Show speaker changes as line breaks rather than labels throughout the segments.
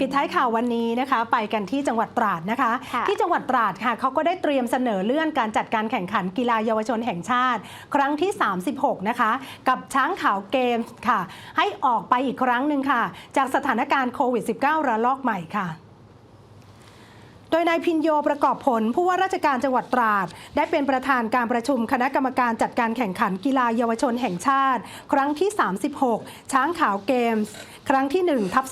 ปิดท้ายข่าววันนี้นะคะ ไปกันที่จังหวัดตราดนะคะ
ค่ะ
ที่จังหวัดตราดค่ะเขาก็ได้เตรียมเสนอเลื่อนการจัดการแข่งขันกีฬาเยาวชนแห่งชาติ ครั้งที่ 36 นะคะ กับช้างขาวเกมส์ค่ะ ให้ออกไปอีกครั้งหนึ่งค่ะ จากสถานการณ์โควิด -19 ระลอกใหม่ค่ะโดยนายพินโยประกอบผลผู้ว่าราชการจังหวัดตราด ได้เป็นประธานการประชุมคณะกรรมการจัดการแข่งขันกีฬาเยาวชนแห่งชาติ ครั้งที่ 36 ช้างขาวเกมส์ครั้งที่ 1 ทับ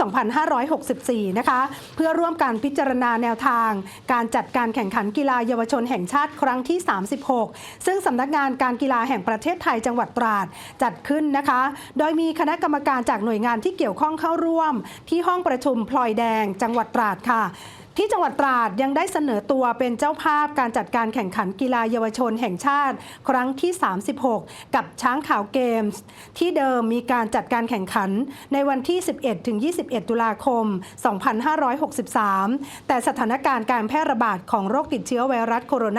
2564 นะคะ เพื่อร่วมการพิจารณาแนวทาง การจัดการแข่งขันกีฬาเยาวชนแห่งชาติครั้งที่ 36 ซึ่งสำนักงานการกีฬาแห่งประเทศไทยจังหวัดตราด จัดขึ้นนะคะ โดยมีคณะกรรมการจากหน่วยงานที่เกี่ยวข้องเข้าร่วม ที่ห้องประชุมพลอยแดงจังหวัดตราดค่ะ ที่จังหวัดตราดยังได้เสนอตัวเป็นเจ้าภาพการจัดการแข่งขันกีฬาเยาวชนแห่งชาติ ครั้งที่ 36 กับช้างขาวเกมส์ ที่เดิมมีการจัดการแข่งขันในวันที่ 11ถึง21 ตุลาคม 2563 แต่สถานการณ์การแพร่ระบาดของโรคติดเชื้อไวรัสโคโรน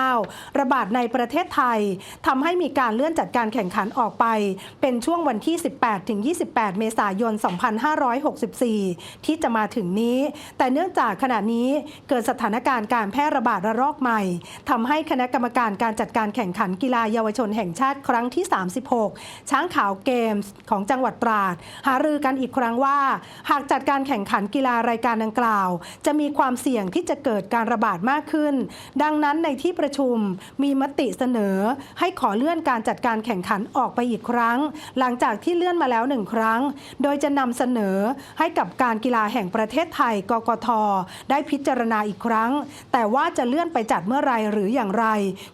า 2019 ระบาดในประเทศไทยทำให้มีการเลื่อนจัดการแข่งขันออกไป เป็นช่วงวันที่ 18ถึง28 เมษายน 2564 ที่จะมาถึงนี้ แต่เนื่องจากขณะนี้เกิดสถานการณ์การแพร่ระบาดระลอกใหม่ทำให้คณะกรรมการการจัดการแข่งขันกีฬาเยาวชนแห่งชาติครั้งที่ 36 ช้างขาวเกมส์ของจังหวัดตราด หารือกันอีกครั้งว่า หากจัดการแข่งขันกีฬารายการดังกล่าว จะมีความเสี่ยงที่จะเกิดการระบาดมากขึ้น ดังนั้นในที่ประชุมมีมติเสนอ ให้ขอเลื่อนการจัดการแข่งขันออกไปอีกครั้ง หลังจากที่เลื่อนมาแล้วหนึ่งครั้ง โดยจะนำเสนอให้กับการกีฬาแห่งประเทศไทยกกทได้พิจารณาอีกครั้ง แต่ว่าจะเลื่อนไปจัดเมื่อไรหรืออย่างไร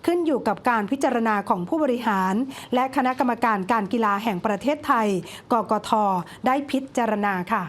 ขึ้นอยู่กับการพิจารณาของผู้บริหาร และคณะกรรมการการกีฬาแห่งประเทศไทย กกท ได้พิจารณาค่ะ